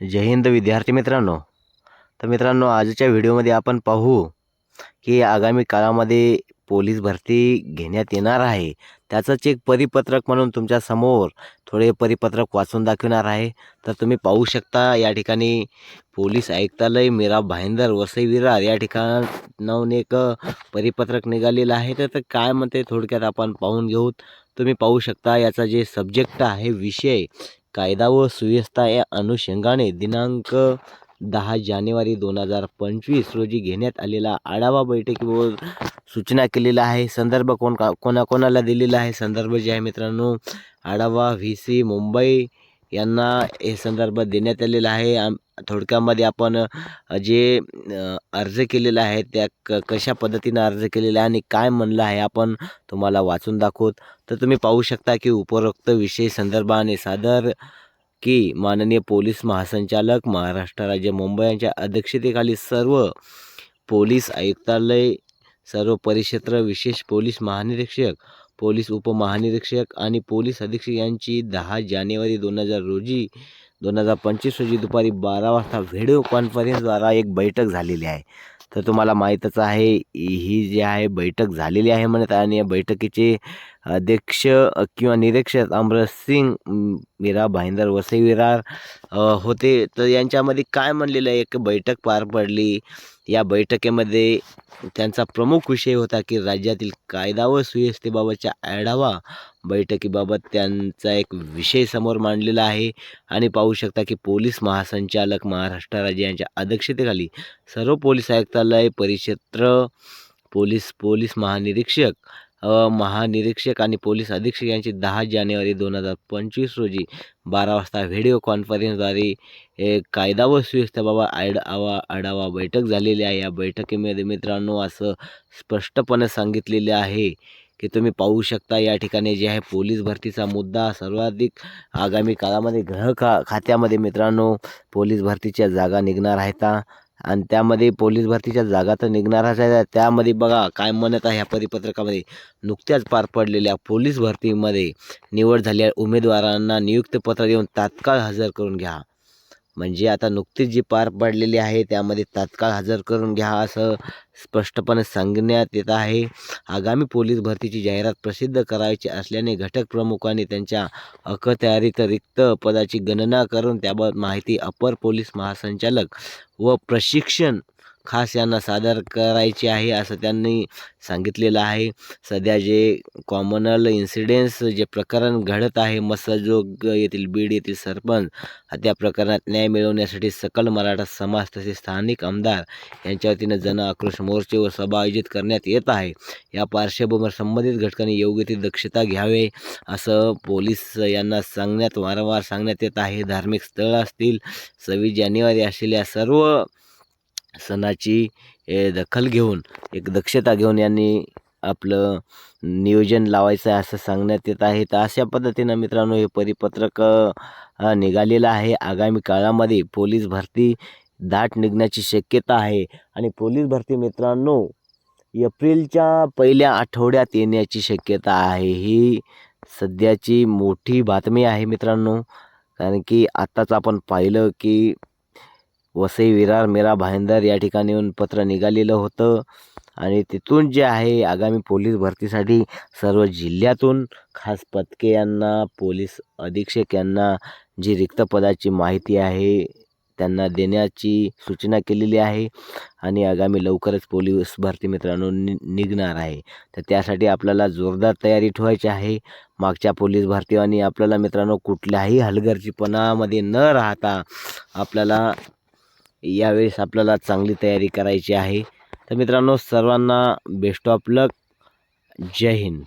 जय हिंद विद्यार्थी मित्रांनो. तर मित्रांनो आजच्या व्हिडिओमध्ये आपण पाहू की आगामी काळामध्ये पोलीस भरती घेण्यात येणार आहे. त्याचंच एक परिपत्रक म्हणून तुमच्यासमोर थोडे परिपत्रक वाचून दाखवणार आहे. तर तुम्ही पाहू शकता या ठिकाणी पोलीस आयुक्तालय मीरा भाईंदर वसई विरार या ठिकाणाहून एक परिपत्रक निघालेलं आहे. तर काय म्हणते थोडक्यात आपण पाहून घेऊ. तुम्ही पाहू शकता याचा जे सब्जेक्ट आहे विषय कायदा व सुव्यवस्था या अनुषंगाने दिनांक दहा जानेवारी दोन हजार पंचवीस रोजी घेण्यात आलेला आढावा बैठकीवर सूचना केलेला आहे. संदर्भ कोण का कोणाकोणाला दिलेला आहे? संदर्भ जे आहे मित्रांनो आढावा व्ही सी मुंबई यांना हे संदर्भ देण्यात आलेला आहे. आम थोडक्यामध्ये आपण जे अर्ज केलेला आहे त्या क कशा पद्धतीनं अर्ज केलेला आहे आणि काय म्हणलं आहे आपण तुम्हाला वाचून दाखवत. तर तुम्ही पाहू शकता की उपरोक्त विषय संदर्भाने सादर की माननीय पोलीस महासंचालक महाराष्ट्र राज्य मुंबई यांच्या अध्यक्षतेखाली सर्व पोलीस आयुक्तालय सर्व परिक्षेत्र विशेष पोलीस महानिरीक्षक पोलीस उपमहानिरीक्षक आणि पोलीस अधीक्षक यांची दहा जानेवारी दोन हजार रोजी दोन हजार पंचवीस रोजी दुपारी बारा वाजता व्हिडिओ कॉन्फरन्सद्वारा एक बैठक झालेली आहे. तर तुम्हाला माहीतच आहे ही जी आहे बैठक झालेली आहे म्हणत आणि या बैठकीचे अध्यक्ष किंवा निरीक्षक अमरत सिंग मीरा भाईंदर वसई विरार होते. तर यांच्यामध्ये काय म्हणलेलं आहे? एक बैठक पार पडली. या बैठकीमध्ये त्यांचा प्रमुख विषय होता की राज्यातील कायदा व सुव्यवस्थेबाबतच्या आढावा बैठकीबाबत त्यांचा एक विषय समोर मांडलेला आहे. आणि पाहू शकता की पोलीस महासंचालक महाराष्ट्र राज्य यांच्या अध्यक्षतेखाली सर्व पोलीस आयुक्तालय परिक्षेत्र पोलीस पोलीस महानिरीक्षक महानिरीक्षक आणि पोलीस अधीक्षक यांची दहा जानेवारी दोन हजार पंचवीस रोजी बारा वाजता व्हिडिओ कॉन्फरन्सद्वारे कायदा व सुव्यवस्थेबाबत आढावा आढावा बैठक झालेली आहे. या बैठकीमध्ये मित्रांनो असं स्पष्टपणे सांगितलेले आहे की तुम्ही पाहू शकता या ठिकाणी जे आहे पोलीस भरतीचा मुद्दा सर्वाधिक आगामी काळामध्ये गृह खा खात्यामध्ये मित्रांनो पोलीस भरतीच्या जागा निघणार आहेत. आणि त्यामध्ये पोलीस भरतीच्या जागा तर निघणारच आहे त्यामध्ये बघा काय म्हणत आहे ह्या परिपत्रकामध्ये? नुकत्याच पार पडलेल्या पोलीस भरतीमध्ये निवड झालेल्या उमेदवारांना नियुक्तपत्र देऊन तात्काळ हजर करून घ्या. म्हणजे आता नुकतीच जी पार पडलेली आहे त्यामध्ये तात्काळ हजर करून घ्या असं स्पष्टपणे सांगण्यात येत आहे. आगामी पोलीस भरतीची जाहिरात प्रसिद्ध करायची असल्याने घटक प्रमुखांनी त्यांच्या अखत्यारीत रिक्त पदाची गणना करून त्याबाबत माहिती अपर पोलीस महासंचालक व प्रशिक्षण खास यांना सादर करायची आहे असं त्यांनी सांगितलेलं आहे. सध्या जे कॉमनल इन्सिडेन्स जे प्रकरण घडत आहे मसजोग येथील बीड येथील सरपंच हत्या प्रकरणात न्याय मिळवण्यासाठी सकल मराठा समाज तसेच स्थानिक आमदार यांच्या वतीनं जन आक्रोश मोर्चे व सभा आयोजित करण्यात येत आहे. या पार्श्वभूमीवर संबंधित घटकांनी योग्य ती दक्षता घ्यावे असं पोलीस यांना सांगण्यात वारंवार सांगण्यात येत आहे. धार्मिक स्थळ असतील सव्वीस जानेवारी असलेल्या सर्व सणाची दखल घेऊन एक दक्षता घेऊन यांनी आपलं नियोजन लावायचं आहे असं सांगण्यात येत आहे. तर अशा पद्धतीनं मित्रांनो हे परिपत्रक निघालेलं आहे. आगामी काळामध्ये पोलीस भरती दाट निघण्याची शक्यता आहे. आणि पोलीस भरती मित्रांनो एप्रिलच्या पहिल्या आठवड्यात येण्याची शक्यता आहे. ही सध्याची मोठी बातमी आहे मित्रांनो. कारण की आत्ताच आपण पाहिलं की वसई विरार मीरा भाईंदर या ठिकाणी येऊन पत्र निघालेलं होतं. आणि तिथून जे आहे आगामी पोलीस भरतीसाठी सर्व जिल्ह्यातून खास पथके यांना पोलीस अधीक्षक यांना जी रिक्त पदाची माहिती आहे त्यांना देण्याची सूचना केलेली आहे. आणि आगामी लवकरच पोलीस भरती मित्रांनो नि निघणार आहे. तर त्यासाठी आपल्याला जोरदार तयारी ठेवायची आहे. मागच्या पोलीस भरती आणि आपल्याला मित्रांनो कुठल्याही हलगर्जीपणामध्ये न राहता आपल्याला यावेळेस आपल्याला चांगली तयारी करायची आहे. तर मित्रांनो सर्वांना बेस्ट ऑफ लक जय हिंद.